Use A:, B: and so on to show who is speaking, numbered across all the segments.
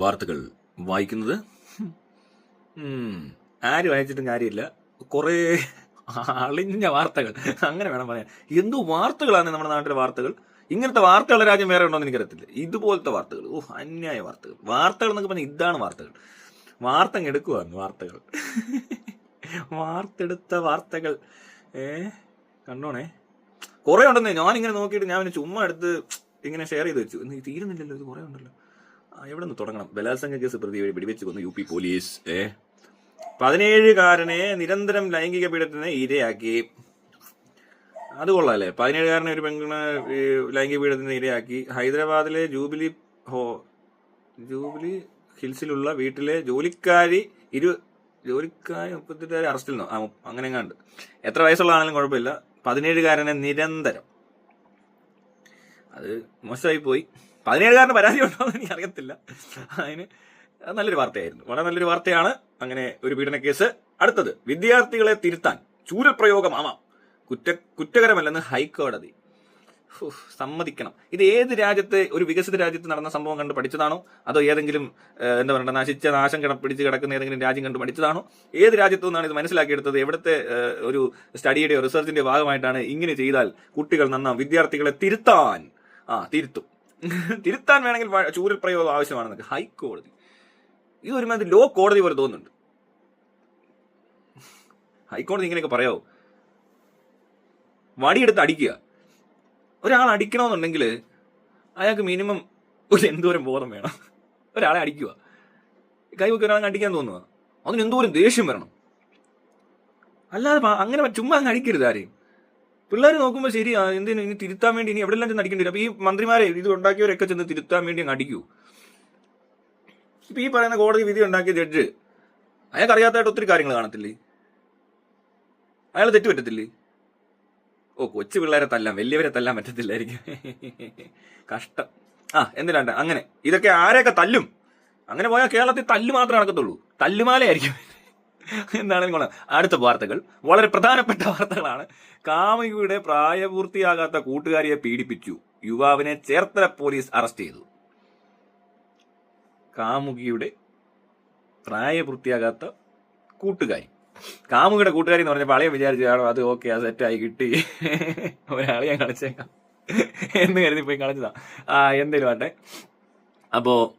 A: വാർത്തകൾ വായിക്കുന്നത്? ആര് വായിച്ചിട്ടും കാര്യമില്ല. കുറേ അളിഞ്ഞ വാർത്തകൾ. അങ്ങനെ വേണം പറയാൻ. എന്തു വാർത്തകളാണ് നമ്മുടെ നാട്ടിലെ വാർത്തകൾ? ഇങ്ങനത്തെ വാർത്തകളുടെ രാജ്യം വേറെ ഉണ്ടോ എന്ന് എനിക്കറിയത്തില്ല. ഇതുപോലത്തെ വാർത്തകൾ. ഓ അന്യായ വാർത്തകൾ. വാർത്തകൾ എന്നൊക്കെ പറഞ്ഞാൽ ഇതാണ് വാർത്തകൾ. വാർത്ത എടുക്കുവാണ് വാർത്തകൾ. വാർത്തെടുത്ത വാർത്തകൾ. ഏ കണ്ടോണേ. കുറെ ഉണ്ടെന്നേ. ഞാൻ ഇങ്ങനെ നോക്കിയിട്ട് ഞാൻ ചുമ്മാ എടുത്ത് ഇങ്ങനെ ഷെയർ ചെയ്ത് വെച്ചു. തീരുന്നില്ലല്ലോ ഇത് കുറെ ഉണ്ടല്ലോ. എവിടെ നിന്ന് തുടങ്ങണം? ബലാത്സംഗ കേസ് പ്രതിയെ വെടിവെച്ച് കൊന്നു യു പി പോലീസ്. ഏ? പതിനേഴുകാരനെ നിരന്തരം ലൈംഗിക പീഡനത്തിന് ഇരയാക്കി. അത് കൊള്ളാല്ലേ? പതിനേഴുകാരനെ ഒരു പെങ്കുണ ലൈംഗിക പീഡനത്തിന് ഇരയാക്കി. ഹൈദരാബാദിലെ ജൂബിലി ഹോ ജൂബിലി ഹിൽസിലുള്ള വീട്ടിലെ ജോലിക്കാരി ഇരു ജോലിക്കാരി മുപ്പത്തെട്ടുകാരി അറസ്റ്റിൽ അങ്ങനെ എങ്ങാണ്ട് എത്ര വയസ്സുള്ള ആണെങ്കിലും കുഴപ്പമില്ല പതിനേഴുകാരനെ നിരന്തരം. അത് മോശമായി പോയി. പതിനേഴുകാരന് പരാതി ഉണ്ടോ എന്ന് എനിക്ക് അറിയത്തില്ല അതിന് നല്ലൊരു വാർത്തയായിരുന്നു. വളരെ നല്ലൊരു വാർത്തയാണ് അങ്ങനെ ഒരു പീഡന കേസ്. അടുത്തത് വിദ്യാർത്ഥികളെ തിരുത്താൻ ചൂരപ്രയോഗമാവാം കുറ്റ കുറ്റകരമല്ലെന്ന് ഹൈക്കോടതി. സമ്മതിക്കണം. ഇത് ഏത് രാജ്യത്തെ ഒരു വികസിത രാജ്യത്ത് നടന്ന സംഭവം കണ്ട് പഠിച്ചതാണോ? അതോ ഏതെങ്കിലും എന്താ പറയുക നശിച്ച നാശം കിട പിടിച്ച് കിടക്കുന്ന ഏതെങ്കിലും രാജ്യം കണ്ട് പഠിച്ചതാണോ? ഏത് രാജ്യത്തു നിന്നാണ് ഇത് മനസ്സിലാക്കിയെടുത്തത്? എവിടുത്തെ ഒരു സ്റ്റഡിയുടെയോ റിസർച്ചിന്റെ ഭാഗമായിട്ടാണ് ഇങ്ങനെ ചെയ്താൽ കുട്ടികൾ നന്നാം വിദ്യാർത്ഥികളെ തിരുത്താൻ. ആ തിരുത്തും. തിരുത്താൻ വേണമെങ്കിൽ ചൂരൽ പ്രയോഗം ആവശ്യമാണെന്നൊക്കെ. ഹൈക്കോടതി ഇത് ഒരുമാതിരി ലോ കോടതി പോലെ തോന്നുന്നുണ്ട്. ഹൈക്കോടതി ഇങ്ങനെയൊക്കെ പറയാവോ? വടിയെടുത്ത് അടിക്കുക. ഒരാൾ അടിക്കണമെന്നുണ്ടെങ്കിൽ അയാൾക്ക് മിനിമം ഒരു എന്തോരം ബോധം വേണം. ഒരാളെ അടിക്കുക. കൈവയ്ക്ക് ഒരാളെ അടിക്കാൻ തോന്നുക അതിന് എന്തോരം ദേഷ്യം വരണം. അല്ലാതെ അങ്ങനെ ചുമ്മാ അങ്ങ് അടിക്കരുത് ആരെയും. പിള്ളേർ നോക്കുമ്പോൾ ശരി എന്തിനു ഇനി തിരുത്താൻ വേണ്ടി ഇനി എവിടെല്ലാം ചെന്ന് അടിക്കേണ്ടി വരും? അപ്പൊ ഈ മന്ത്രിമാരെ ഇത് ഉണ്ടാക്കിയവരൊക്കെ ചെന്ന് തിരുത്താൻ വേണ്ടി അങ്ങ് അടിക്കൂ. ഇപ്പൊ ഈ പറയുന്ന കോടതി വിധി ഉണ്ടാക്കിയ ജഡ്ജ് അയാൾക്ക് അറിയാത്തതായിട്ട് ഒത്തിരി കാര്യങ്ങൾ കാണത്തില്ലേ? അയാൾ തെറ്റ് പറ്റത്തില്ലേ? ഓ കൊച്ചു പിള്ളേരെ തല്ലാൻ വലിയവരെ തല്ലാൻ പറ്റത്തില്ലായിരിക്കും. കഷ്ടം. ആ എന്തിനാണ്ട്? അങ്ങനെ. ഇതൊക്കെ ആരെയൊക്കെ തല്ലും? അങ്ങനെ പോയാൽ കേരളത്തിൽ തല്ല് മാത്രമേ നടക്കത്തുള്ളൂ. തല്ലുമാലയായിരിക്കും. എന്താണെങ്കിലും കൊള്ളാം അടുത്ത വാർത്തകൾ. വളരെ പ്രധാനപ്പെട്ട വാർത്തകളാണ്. കാമുകിയുടെ പ്രായപൂർത്തിയാകാത്ത കൂട്ടുകാരിയെ പീഡിപ്പിച്ചു. യുവാവിനെ ചേർത്തല പോലീസ് അറസ്റ്റ് ചെയ്തു. കാമുകിയുടെ പ്രായപൂർത്തിയാകാത്ത കൂട്ടുകാരി. കാമുകിയുടെ കൂട്ടുകാരി എന്ന് പറഞ്ഞപ്പോൾ അളിയൻ വിചാരിച്ചാണോ അത് ഓക്കെ ആ സെറ്റായി കിട്ടി. ഒരാളെ ഞാൻ കളിച്ചേക്കാം. എന്ന് കരുതി പോയി കളിച്ചതാ. ആ എന്തേലും ആട്ടെ അപ്പോ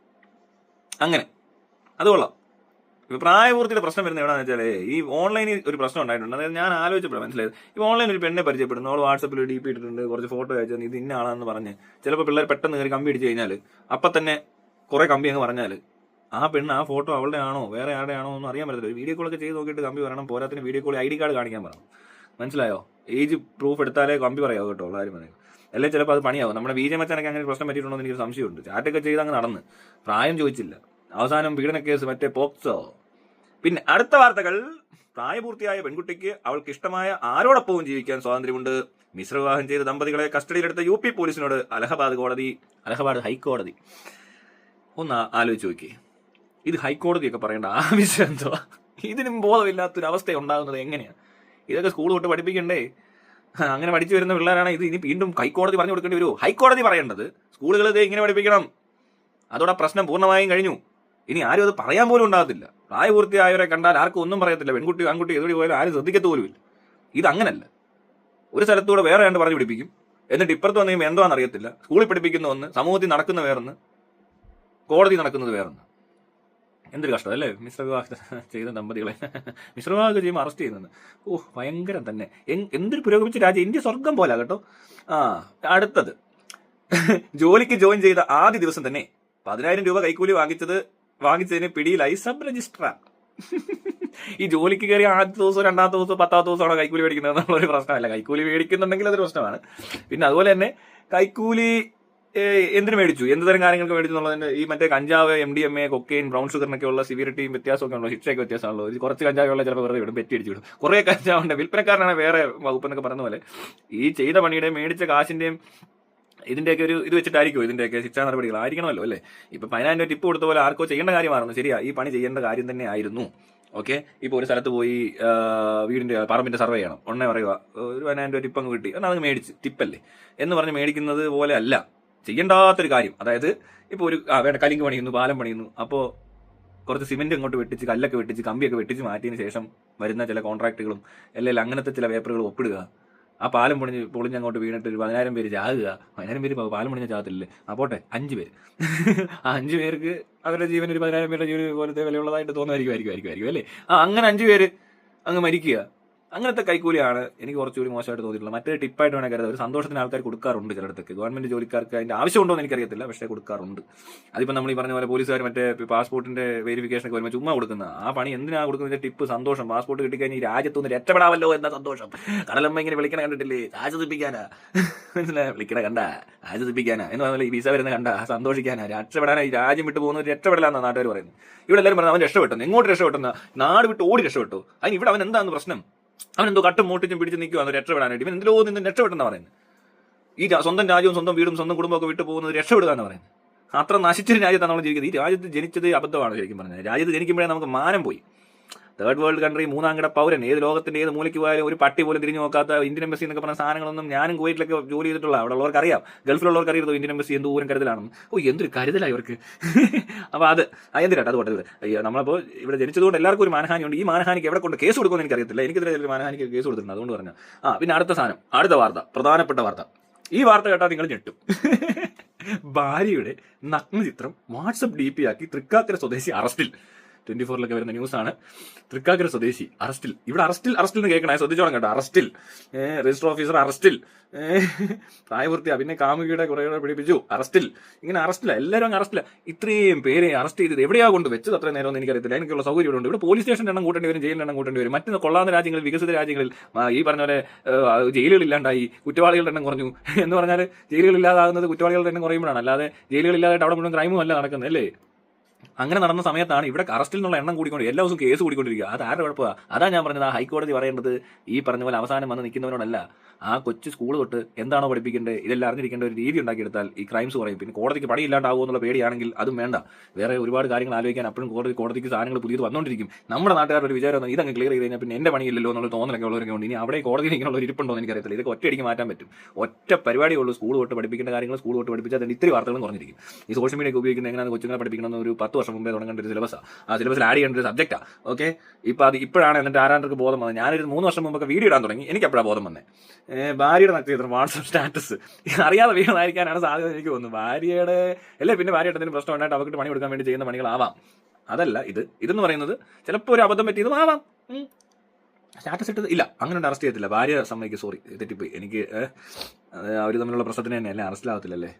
A: അങ്ങനെ. അത് കൊള്ളാം. പ്രായപൂർത്തിയുടെ പ്രശ്നം വരുന്നത് എവിടെയാണെന്ന് വെച്ചാൽ ഈ ഓൺലൈനിൽ ഒരു പ്രശ്നം ഉണ്ടായിട്ടുണ്ട്. അതായത് ഞാൻ ആലോചിച്ചപ്പോഴാണ് മനസ്സിലായത്. ഈ ഓൺലൈനിൽ ഒരു പെണ്ണെ പരിചയപ്പെടുന്നു. അവൾ വാട്സപ്പിൽ ഡി പി ഇട്ടിട്ടുണ്ട്. കുറച്ച് ഫോട്ടോ അയച്ചു തന്നു, ഇത് ഇന്ന പറഞ്ഞ്. ചിലപ്പോൾ പിള്ളേർ പെട്ടെന്ന് കയറി കമ്പി അടിച്ച് കഴിഞ്ഞാൽ അപ്പം തന്നെ കുറെ കമ്പി അങ്ങ് പറഞ്ഞാൽ ആ പെണ്ണ് ആ ഫോട്ടോ അവളുടെ ആണോ? വേറെ ആരുടെ ആണോ? ഒന്നും അറിയാൻ പറ്റത്തില്ല. വീഡിയോ കോളൊക്കെ ചെയ്ത് നോക്കിയിട്ട് കമ്പി പറയണം. പോരാത്തിന് video call I D card കാണിക്കാൻ പറയണം. മനസ്സിലായോ? ഏജ് പ്രൂഫ് എടുത്താലേ കമ്പി പറയാവൂ കേട്ടോ കാര്യം പറയും. അല്ലെങ്കിൽ ചിലപ്പോൾ അത് പണിയാവും. നമ്മുടെ ജെ മച്ചാനൊക്കെ അങ്ങനെ പ്രശ്നം പറ്റിയിട്ടുണ്ടോ എന്ന് എനിക്ക് സംശയമുണ്ട്. ചാറ്റൊക്കെ ചെയ്ത് അങ്ങ് നടന്ന്. പ്രായം ചോദിച്ചില്ല. അവസാനം പീഡന കേസ് മറ്റേ പോക്സോ. പിന്നെ അടുത്ത വാർത്തകൾ. പ്രായപൂർത്തിയായ പെൺകുട്ടിക്ക് അവൾക്ക് ഇഷ്ടമായ ആരോടൊപ്പവും ജീവിക്കാൻ സ്വാതന്ത്ര്യമുണ്ട്. മിശ്രവിവാഹം ചെയ്ത ദമ്പതികളെ കസ്റ്റഡിയിലെടുത്ത യു പി പോലീസിനോട് അലഹബാദ് കോടതി. അലഹബാദ് ഹൈക്കോടതി. ഒന്ന് ആലോചിച്ച് നോക്കി. ഇത് ഹൈക്കോടതിയൊക്കെ പറയേണ്ട ആവശ്യം എന്തോ? ഇതിനും ബോധമില്ലാത്തൊരു അവസ്ഥ ഉണ്ടാകുന്നത് എങ്ങനെയാ? ഇതൊക്കെ സ്കൂൾ തൊട്ട് പഠിപ്പിക്കണ്ടേ? അങ്ങനെ പഠിച്ചു വരുന്ന പിള്ളേരാണ് ഇത്. ഇനി വീണ്ടും ഹൈക്കോടതി പറഞ്ഞു കൊടുക്കേണ്ടി വരുമോ ഹൈക്കോടതി പറയേണ്ടത് സ്കൂളുകൾ ഇത് ഇങ്ങനെ പഠിപ്പിക്കണം. അതോടെ പ്രശ്നം പൂർണമായും കഴിഞ്ഞു. ഇനി ആരും അത് പറയാൻ പോലും ഉണ്ടാകത്തില്ല. പ്രായപൂർത്തിയായവരെ കണ്ടാൽ ആർക്കും ഒന്നും പറയത്തില്ല. പെൺകുട്ടി ആൺകുട്ടി എതുവഴി പോയാലും ആരും ശ്രദ്ധിക്കത്ത് പോലുമില്ല. ഇത് അങ്ങനല്ല ഒരു സ്ഥലത്തൂടെ വേറെ രണ്ട് പറഞ്ഞു പിടിപ്പിക്കും. എന്നിട്ട് ഇപ്പുറത്ത് വന്നു കഴിയുമ്പോൾ എന്താണെന്ന് അറിയത്തില്ല. സ്കൂളിൽ പഠിപ്പിക്കുന്ന ഒന്ന് സമൂഹത്തിൽ നടക്കുന്ന വേറൊന്ന് കോടതി നടക്കുന്നത് വേറൊന്ന്. എന്തൊരു കഷ്ടം അല്ലേ? മിശ്രവിവാഹം ചെയ്ത ദമ്പതികളെ. മിശ്രവിവാഹം ചെയ്യുമ്പോൾ അറസ്റ്റ് ചെയ്യുന്നത്. ഓ ഭയങ്കരം തന്നെ. എന്തൊരു പുരോഗമിച്ച രാജ്യം. ഇന്ത്യ സ്വർഗം പോലെ കേട്ടോ. ആ അടുത്തത്. ജോലിക്ക് ജോയിൻ ചെയ്ത ആദ്യ ദിവസം തന്നെ പതിനായിരം രൂപ കൈക്കൂലി വാങ്ങിച്ചത് വാങ്ങിച്ചതിന് പിടിയിലായി സബ് രജിസ്ട്രാർ ഈ ജോലിക്ക് കയറി ആദ്യത്തെ ദിവസം രണ്ടാമത്തെ ദിവസം പത്താമത്തെ ദിവസമാണോ കൈക്കൂലി മേടിക്കുന്നത് എന്നുള്ളൊരു പ്രശ്നമല്ല. കൈക്കൂലി മേടിക്കുന്നുണ്ടെങ്കിൽ അതൊരു പ്രശ്നമാണ്. പിന്നെ അതുപോലെ തന്നെ കൈക്കൂലി എന്തിനു മേടിച്ചു? എന്ത് തരം കാര്യങ്ങൾക്ക് മേടിച്ചു എന്നുള്ളതിന്റെ ഈ മറ്റേ കഞ്ചാവ് M D M A cocaine brown ഷുഗറിനൊക്കെ ഉള്ള സിവിയറിറ്റിയും വ്യത്യാസമൊക്കെ ഉള്ളൂ ശിക്ഷയൊക്കെ വ്യത്യാസമുള്ളൂ കുറച്ച് കഞ്ചാവുള്ള ചിലപ്പോൾ വെറുതെ വിടും പെറ്റി അടിച്ചു വിടും. കുറേ കഞ്ചാവുണ്ട്. വിൽപ്പനക്കാരനാണ് വേറെ വകുപ്പ് എന്നൊക്കെ പറഞ്ഞ പോലെ ഈ ചെയ്ത പണിയുടെയും മേടിച്ച കാശിന്റെയും ഇതിന്റെയൊക്കെ ഒരു ഇത് വെച്ചിട്ടായിരിക്കും ഇതിന്റെയൊക്കെ ശിക്ഷാ നടപടികൾ? ആയിരിക്കണമല്ലോ അല്ലേ? ഇപ്പൊ പതിനായിരം രൂപ ടിപ്പ് കൊടുത്ത പോലെ ആർക്കോ ചെയ്യേണ്ട കാര്യമായിരുന്നു ശരിയാ. ഈ പണി ചെയ്യേണ്ട കാര്യം തന്നെ ആയിരുന്നു ഓക്കെ? ഇപ്പൊ ഒരു സ്ഥലത്ത് പോയി വീടിന്റെ പറമ്പിന്റെ സർവേ ചെയ്യണം. ഒന്നേ പറയുക ഒരു പതിനായിരം രൂപ ടിപ്പ് അങ്ങ് കിട്ടി. എന്നാൽ അത് മേടിച്ച്. ടിപ്പല്ലേ? എന്ന് പറഞ്ഞ് മേടിക്കുന്നത് പോലെ അല്ല. ചെയ്യേണ്ടാത്തൊരു കാര്യം. അതായത് ഇപ്പോൾ ഒരു ആ വേണ്ട കലിങ്ക് പണിയുന്നു പാലം പണിയുന്നു. അപ്പോൾ കുറച്ച് സിമെന്റ് അങ്ങോട്ട് വെട്ടിച്ച് കല്ലൊക്കെ വെട്ടിച്ച് കമ്പിയൊക്കെ വെട്ടിച്ച് മാറ്റിയതിന് ശേഷം വരുന്ന ചില കോൺട്രാക്റ്റുകളും അല്ലെങ്കിൽ അങ്ങനത്തെ ചില പേപ്പറുകൾ ഒപ്പിടുക. ആ പാലം പൊളിഞ്ഞ് പൊളിഞ്ഞ് അങ്ങോട്ട് വീണിട്ട് ഒരു പതിനായിരം പേര് ചാകുക പതിനായിരം പേര് പാലം പൊളിഞ്ഞ ചാകത്തില്ലേ അപ്പോട്ടെ പോട്ടെ അഞ്ച് പേര് ആ അഞ്ച് പേർക്ക് അവരുടെ ജീവൻ ഒരു പതിനായിരം പേരുടെ ജീവൻ പോലത്തെ വിലയുള്ളതായിട്ട് തോന്നുമായിരിക്കും ആയിരിക്കും ആയിരിക്കും അല്ലേ ആ അങ്ങനെ അഞ്ച് പേര് അങ്ങ് മരിക്കുക അങ്ങനത്തെ കൈക്കൂലിയാണ് എനിക്ക് കുറച്ചുകൂടി മോശമായിട്ട് തോന്നിയിട്ടുള്ളത്. മറ്റേ ടിപ്പായിട്ട് വേണമെങ്കിൽ കരുതാം. ഒരു സന്തോഷത്തിന് ആൾക്കാർ കൊടുക്കാറുണ്ട് ചിലയിടത്തൊക്കെ. ഗവൺമെന്റ് ജോലിക്കാർക്ക് അതിന്റെ ആവശ്യമുണ്ടോ എന്ന് എനിക്കറിയത്തില്ല പക്ഷേ കൊടുക്കാറുണ്ട്. അതിപ്പോൾ നമ്മൾ ഈ പറഞ്ഞ പോലെ പോലീസുകാർ മറ്റേ പാസ്പോർട്ടിന്റെ വെരിഫിക്കേഷൻ ഒക്കെ വരുമ്പോൾ ചുമ്മാ കൊടുക്കുന്ന ആ പണി എന്തിനാ കൊടുക്കുന്ന ടിപ്പ് സന്തോഷം. പാസ്പോർട്ട് കിട്ടിക്കഴിഞ്ഞാൽ ഈ രാജ്യത്തൊന്ന് രക്ഷപ്പെടാമല്ലോ എന്ന സന്തോഷം. കടലമ്മ ഇങ്ങനെ വിളിക്കണ കണ്ടിട്ടില്ലേ? രാജ്യത്തിപ്പിക്കാനാ മനസ്സിലായ? വിളിക്കണ കണ്ട? രാജ്യത്തിപ്പിക്കാനാ എന്ന് പറഞ്ഞാൽ ഈ വിസ വരുന്ന കണ്ട? സന്തോഷിക്കാനാ. രക്ഷപ്പെടാനാ. ഈ രാജ്യം വിട്ടു പോകുന്ന രക്ഷപ്പെടലാന്നാണ് നാട്ടുകാർ പറയുന്നത്. ഇവിടെ എല്ലാവരും പറഞ്ഞാൽ അവൻ രക്ഷപ്പെട്ടെന്ന്. എങ്ങോട്ട് രക്ഷപ്പെട്ടെന്ന? നാട് വിട്ട് ഓടി രക്ഷപ്പെട്ടു. അതിന് ഇവിടെ അവൻ എന്താണ് പ്രശ്നം? അവൻ എന്തോ കട്ടും മൂട്ടിച്ചും പിടിച്ച് നിൽക്കുവാന്ന് രക്ഷപ്പെടാനായിട്ട് ഇവൻ എന്തിലോ നിന്ന് രക്ഷപ്പെട്ടെന്ന് പറയുന്നത്. ഈ സ്വന്തം രാജ്യവും സ്വന്തം വീടും സ്വന്തം കുടുംബമൊക്കെ വിട്ടു പോകുന്നത് രക്ഷപ്പെടുക എന്ന് പറയുന്നത്. അത്ര നശിച്ചൊരു രാജ്യത്താണ് നമ്മൾ ജീവിക്കുന്നത്. ഈ രാജ്യത്ത് ജനിച്ചത് അബദ്ധമാണ് ശരിക്കും പറഞ്ഞത് രാജ്യത്ത് ജനിക്കുമ്പോഴേ നമുക്ക് മാനം പോയി. തേർഡ് വേൾഡ് കൺട്രി മൂന്നാം കിട പൗരൻ. ഏത് ലോകത്തിന്റെ ഏത് മൂലയ്ക്ക് പോയാലും ഒരു പട്ടി പോലും തിരിഞ്ഞു നോക്കാത്ത ഇന്ത്യൻ എംബസി എന്നൊക്കെ പറഞ്ഞ സാധനങ്ങളൊന്നും ഞാനും കുവൈറ്റിലൊക്കെ ജോലി ചെയ്തിട്ടുള്ള അവിടെ ഉള്ളവർക്ക് അറിയാം. ഗൾഫിലുള്ളവർക്ക് അറിയാം ഇന്ത്യൻ എംബസി എന്ത് ദൂരം കരുതലാണെന്ന് ഓ എന്തൊരു കരുതലായി ഇവർക്ക്. അപ്പൊ അത് എന്ത് എന്തിനാ അത് പോട്ടെ നമ്മളിപ്പോ ഇവിടെ ജനിച്ചതുകൊണ്ട് എല്ലാവർക്കും ഒരു മാനഹാനി ഉണ്ട് ഈ മാനഹാനിക്ക് എവിടെ കൊണ്ട് കേസ് കൊടുക്കുമെന്ന് എനിക്കറിയത്തില്ല. എനിക്കെതിരെ ഒരു മാനഹാനിക്ക് കേസ് കൊടുത്തിട്ടുണ്ട്. അതുകൊണ്ട് പറഞ്ഞു ആ പിന്നെ അടുത്ത സാധനം. അടുത്ത വാർത്ത. പ്രധാനപ്പെട്ട വാർത്ത. ഈ വാർത്ത കേട്ടാൽ നിങ്ങൾ ഞെട്ടും. ഭാര്യയുടെ നഗ്നചിത്രം വാട്സപ്പ് ഡി പി ആക്കി തൃക്കാക്കര സ്വദേശി അറസ്റ്റിൽ. ട്വന്റി ഫോറിലൊക്കെ വരുന്ന ന്യൂസ് ആണ് തൃക്കാക്കര സ്വദേശി അറസ്റ്റിൽ. ഇവിടെ അറസ്റ്റിൽ അറസ്റ്റിൽ എന്ന് കേൾക്കണേ ശ്രദ്ധിച്ചോളം കേട്ടോ അറസ്റ്റിൽ. രജിസ്റ്റർ ഓഫീസർ അറസ്റ്റിൽ. പ്രായപൂർത്തിയാ പിന്നെ കാമുകിയുടെ കുറെ കൂടെ പിടിപ്പിച്ചു അറസ്റ്റിൽ. ഇങ്ങനെ അറസ്റ്റില്ല എല്ലാവരും അങ്ങ് അറസ്റ്റില്ല ഇത്രയും പേരെ അറസ്റ്റ് ചെയ്തത് എവിടെയാ കൊണ്ട് വെച്ചത് അത്ര നേരം എനിക്കറിയത്തില്ല. എനിക്കുള്ള സൗകര്യം ഇവിടെ ഉണ്ട്. ഇവിടെ പോലീസ് സ്റ്റേഷന്റെ എണ്ണം കൂട്ടേണ്ടി വരും ജയിലിന്റെ എണ്ണം കൂട്ടേണ്ടി വരും. മറ്റൊന്ന് കൊള്ളാവുന്ന രാജ്യങ്ങളിൽ വികസിത രാജ്യങ്ങളിൽ ഈ പറഞ്ഞ പോലെ ജയിലുകൾ ഇല്ലാണ്ടായി കുറ്റവാളികളുടെ എണ്ണം കുറഞ്ഞു. എന്ന് പറഞ്ഞാൽ ജയിലുകൾ ഇല്ലാതാകുന്നത് കുറ്റവാളികളുടെ എണ്ണം കുറയുമ്പോഴാണ്. അല്ലാതെ ജയിലുകൾ ഇല്ലാതായിട്ട് അവിടെ മുഴുവൻ ക്രൈമും അല്ല നടക്കുന്നത് അല്ലേ? അങ്ങനെ നടന്ന സമയത്താണ് ഇവിടെ അറസ്റ്റിൽ നിന്നുള്ള എണ്ണം കൂടിക്കൊണ്ട് എല്ലാ ദിവസവും കേസ് കൂടിക്കൊണ്ടിരിക്കുക. അത് ആരുടെ കുഴപ്പമാണ് അതാ ഞാൻ പറഞ്ഞത് ആ ഹൈക്കോടതി പറയേണ്ടത് ഈ പറഞ്ഞ പോലെ അവസാനം വന്ന് നിൽക്കുന്നവരോടല്ല ആ കൊച്ചു സ്കൂൾ തൊട്ട് എന്താണോ പഠിപ്പിക്കേണ്ടത് ഇതെല്ലാം അറിഞ്ഞിരിക്കേണ്ട ഒരു രീതി ഉണ്ടാക്കിയെടുത്താൽ ഈ ക്രൈംസ് കുറയും. പിന്നെ കോടതിക്ക് പണിയില്ലാണ്ടാവുമോ എന്നുള്ള പേടിയാണെങ്കിൽ അതും വേണ്ട. വേറെ ഒരുപാട് കാര്യങ്ങൾ ആലോചിക്കാൻ അപ്പോഴും കോടതി കോടതിക്ക് സാധനങ്ങൾ പുതിയത് വന്നുകൊണ്ടിരിക്കും നമ്മുടെ നാട്ടുകാരുടെ ഒരു വിചാരം ഇതങ്ങ് ക്ലിയർ ചെയ്ത് കഴിഞ്ഞാൽ പിന്നെ എന്റെ പണിയില്ലല്ലോ എന്നുള്ള തോന്നലൊക്കെ ഉള്ളവരൊക്കെ ഉണ്ട്. ഇനി അവിടെ കോടതിയിൽ ഇങ്ങനെയുള്ള ഒരു ഇരിപ്പുണ്ടോ എന്ന് എനിക്കറിയത്തില്ല. ഇതൊക്കെ ഒറ്റയടിക്ക് മാറ്റാൻ പറ്റും. ഒറ്റ പരിപാടി ഉള്ളൂ. സ്കൂൾ തൊട്ട് പഠിപ്പിക്കേണ്ട കാര്യങ്ങൾ സ്കൂൾ തൊട്ട് പഠിപ്പിച്ചാൽ അതിന് ഇത്തിരി വാർത്തകളും കുറഞ്ഞിരിക്കും. ഈ സോഷ്യൽ മീഡിയ ഉപയോഗിക്കുന്ന എങ്ങനെയാണ് കൊച്ചുങ്ങളെ പഠിപ്പിക്കണമെന്ന് ഒരു പത്ത് വർഷം മുമ്പേ തുടങ്ങേണ്ട ഒരു സിലബസാണ് ആ. സിലബസിൽ ആഡ് ചെയ്യേണ്ട ഒരു സബ്ജക്റ്റാണ് ഓക്കെ ഇപ്പൊ അത് ഇപ്പോഴാണ് എന്നിട്ട് ആരാണ്ടർക്ക് ബോധം വന്നത്. ഞാനൊരു മൂന്ന് വർഷം മുമ്പൊക്കെ വീഡിയോ ഇടാൻ തുടങ്ങി. എനിക്ക് അപ്പോഴാണ് ബോധം വന്നത് ഭാര്യയുടെ നക്ഷത്രം വാട്സപ്പ് സ്റ്റാറ്റസ്. അറിയാതെ വീണതായിരിക്കാനാണ് സാധ്യത എനിക്ക് തോന്നുന്നു. ഭാര്യയുടെ അല്ലേ? പിന്നെ ഭാര്യയുടെ എന്തെങ്കിലും പ്രശ്നം ഉണ്ടായിട്ട് അവർക്ക് പണി കൊടുക്കാൻ വേണ്ടി ചെയ്യുന്ന പണികളാവാം. അതല്ല ഇത് ഇതെന്ന് പറയുന്നത് ചിലപ്പോൾ ഒരു അബദ്ധം പറ്റിയതും ആവാം. സ്റ്റാറ്റസ് ഇട്ടത് ഇല്ല. അങ്ങനെ അറസ്റ്റ് ചെയ്തില്ല ഭാര്യ സമ്മതിക്ക്. സോറി തെറ്റിപ്പോയി. എനിക്ക് അവർ തമ്മിലുള്ള പ്രശ്നത്തിന് തന്നെ അല്ലേ? അറസ്റ്റിലാവത്തില്ലല്ലേ.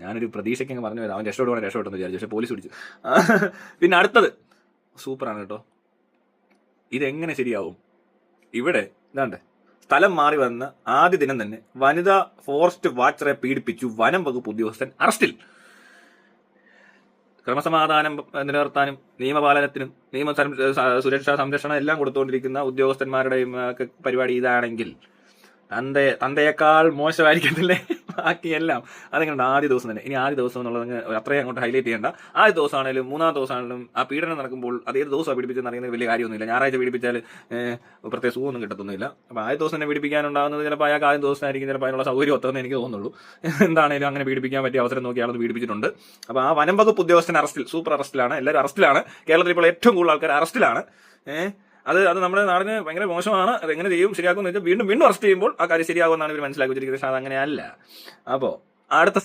A: ഞാനൊരു പ്രതീക്ഷയ്ക്ക് അങ്ങ് പറഞ്ഞു വരാം. അവൻ രക്ഷപ്പെടുവാണ് രക്ഷപ്പെട്ടെന്ന് വിചാരിച്ചു. പക്ഷേ പോലീസ് പിടിച്ചു. പിന്നെ അടുത്തത്. സൂപ്പറാണ് കേട്ടോ. ഇതെങ്ങനെ ശരിയാവും? ഇവിടെ ഇതാണ്ട്. സ്ഥലം മാറി വന്ന ആദ്യ ദിനം തന്നെ വനിതാ ഫോറസ്റ്റ് വാച്ചറെ പീഡിപ്പിച്ചു. വനം വകുപ്പ് ഉദ്യോഗസ്ഥൻ അറസ്റ്റിൽ ക്രമസമാധാനം നിലനിർത്താനും നിയമപാലനത്തിനും നിയമ സുരക്ഷാ സംരക്ഷണം എല്ലാം കൊടുത്തുകൊണ്ടിരിക്കുന്ന ഉദ്യോഗസ്ഥന്മാരുടെയും പരിപാടി ഇതാണെങ്കിൽ തന്റെ തന്തയേക്കാൾ മോശമായിരിക്കത്തില്ലേ? ബാക്കിയെല്ലാം അതെങ്ങനെ ആദ്യ ദിവസം തന്നെ? ഇനി ആദ്യ ദിവസം എന്നുള്ളത് അത്രയും അങ്ങോട്ട് ഹൈലൈറ്റ് ചെയ്യേണ്ട. ആദ്യ ദിവസമാണെങ്കിലും മൂന്നാം ദിവസമാണെങ്കിലും ആ പീഡനം നടക്കുമ്പോൾ അത് ഏത് ദിവസമാണ് പീഡിപ്പിച്ചെന്ന് അറിയുന്നത് വലിയ കാര്യമൊന്നുമില്ല. ഞായറാഴ്ച പീഡിപ്പിച്ചാൽ പ്രത്യേക സുഖമൊന്നും കിട്ടത്തൊന്നുമില്ല. അപ്പോൾ ആദ്യ ദിവസം തന്നെ പീഡിപ്പിക്കാനുണ്ടാകുന്നത് ചിലപ്പോൾ അയാൾക്ക് ആദ്യ ദിവസമായിരിക്കും ചിലപ്പോൾ അതിനുള്ള സൗകര്യം ഒത്തതെന്ന് എനിക്ക് തോന്നുള്ളൂ എന്താണെങ്കിലും അങ്ങനെ പീഡിപ്പിക്കാൻ പറ്റിയ അവസരം നോക്കി ആളത് പീഡിപ്പിച്ചിട്ടുണ്ട്. അപ്പോൾ ആ വനം വകുപ്പ് ഉദ്യോഗസ്ഥൻ അറസ്റ്റിൽ സൂപ്പർ അറസ്റ്റിലാണ് എല്ലാവരും അറസ്റ്റിലാണ്. കേരളത്തിൽ ഇപ്പോൾ ഏറ്റവും കൂടുതൽ ആൾക്കാർ അറസ്റ്റിലാണ്. ഏഹ് അത് അത് നമ്മുടെ നാടിന് ഭയങ്കര മോശമാണ്. അത് എങ്ങനെ ചെയ്യും ശരിയാക്കും എന്ന് വെച്ചാൽ വീണ്ടും വീണ്ടും അറസ്റ്റ് ചെയ്യുമ്പോൾ ആ കാര്യം ശരിയാകുമെന്നാണ് ഇവർ മനസ്സിലാക്കി വെച്ചിരിക്കുന്നത്. പക്ഷേ അത് അങ്ങനെയല്ല അപ്പോൾ അടുത്ത